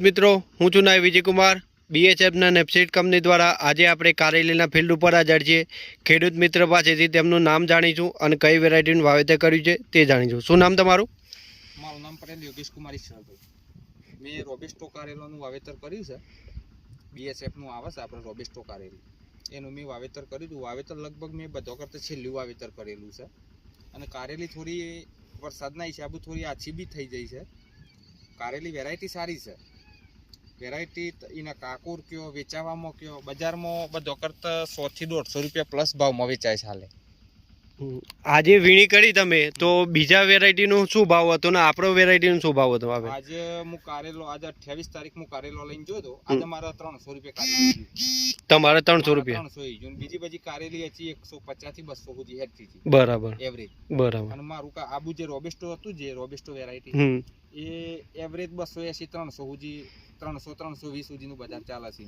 મિત્રો, હું છું નાય વિજયકુમાર. બીએચએફના નેપસીટ કંપની દ્વારા આજે આપણે કારેલીના ફિલ્ડ ઉપર હાજર છીએ. ખેડૂત મિત્ર પાસેથી તેમનું નામ જાણીશું અને કઈ વેરાયટીનું વાવેતર કર્યું છે તે જાણીશું. શું નામ તમારું? મારું નામ પટેલ યોગેશ કુમાર ઈશ્વરભાઈ. મેં રોબેસ્ટો કારેલોનું વાવેતર કર્યું છે. બીએસએફનું આવે છે આપણે રોબેસ્ટો કારેલી. એનું મેં વાવેતર કર્યું હતું. વાવેતર લગભગ મેં બધો કરતાં છેલ્લું વાવેતર કરેલું છે. અને કારેલી થોડી વરસાદના હિસાબે થોડી આછી બી થઈ જાય છે. કારેલી વેરાયટી સારી છે. વેરાયટી એના કાકુર કયો વેચાવામાં કયો બજારમાં બધો કરતાં સોથી દોઢસો રૂપિયા પ્લસ ભાવમાં વેચાય છે હાલે. આજે વીણી કરી તમે તો બીજા વેરાયટીનો શું ભાવ હતો ને આપણો વેરાયટીનો શું ભાવ હતો હવે? આજે હું કારેલો આજે અઠ્યાવીસ તારીખ હું કારેલો લઈને જોયો તો આજે મારા ત્રણસો રૂપિયા તમારે ત્રણસો રૂપિયા? ત્રણસો બીજી બધી કારેલી હતી એકસો પચાસથી બસો સુધી બરાબર. એવરેજ બરાબર. અને મારું આબુ જે રોબેસ્ટો હતું જે રોબેસ્ટો વેરાયટી એ એવરેજ બસો એસી ત્રણસો સુધી ત્રણસો ત્રણસો વીસ સુધીનું બજાર ચાલે છે.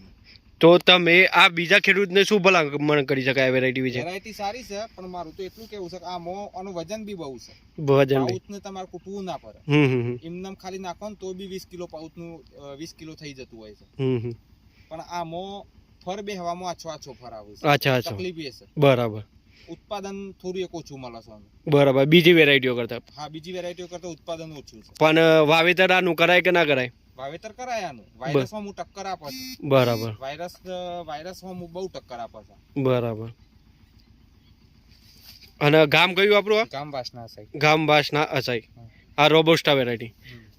તો તમે આ બીજા ખેડૂતને શું ભલામણ કરી શકાય વેરાયટી વિશે? વેરાયટી સારી છે પણ મારું તો એટલું કેવું છે કે આ મો આનું વજન બી બહુ છે. ભજન પાઉચને તમારે કૂટવું ના પડે. હમ. ખાલી નાખો ને તો બી વીસ કિલો પાઉચનું વીસ કિલો થઈ જતું હોય છે. પણ આ મો ફર બેહવામાં આછો આછો ફર આવે છે. અચ્છા અચ્છા તકલીફ એ છે. બરાબર. ઉત્પાદન થોડું એક ઓછું મળે છે બરાબર બીજી વેરાયટીઓ કરતા. હા બીજી વેરાયટીઓ કરતા ઉત્પાદન ઓછું છે. પણ વાવેતર આનું કરાય કે ના કરાય? વાવેતર કરાય આનું. વાયરસમાં હું ટક્કર આપે છે. બરાબર. વાયરસ વાયરસમાં હું બહુ ટક્કર આપે છે. બરાબર. અને ગામ કયું આપણું ગામ વાસના અસાઈ ગામ વાસના અસાઈ. આ રોબોસ્ટા વેરાયટી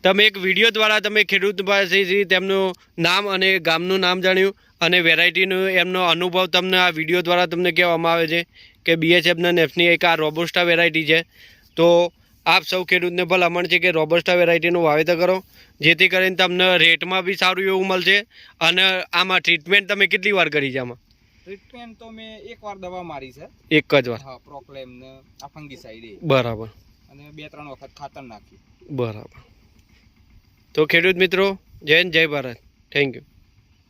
તમે એક વીડિયો દ્વારા તમે ખેડૂત પાસેથી તેમનું નામ અને ગામનું નામ જાણ્યું અને વેરાયટીનું એમનો અનુભવ તમને આ વીડિયો દ્વારા તમને કહેવામાં આવે છે કે બીએચએફના નેફની એક આ રોબોસ્ટા વેરાયટી છે. તો આપ સૌ ખેડૂતને ભલામણ છે કે રોબોસ્ટા વેરાયટીનું વાવેતર કરો. જેથી કરીને તમને રેટમાં બી સારું એવું મળશે અને આમાં ટ્રીટમેન્ટ તમે કેટલી વાર કરી છે આમાં? ટ્રીટમેન્ટ તો મેં એક વાર દવા મારી છે. એક જ વાર? હા પ્રોક્લેમ ને આ ફંગીસાઇડ બરાબર. અને બે ત્રણ વખત ખાતર નાખ્યું બરાબર. તો ખેડૂત મિત્રો જય જય ભારત. Thank you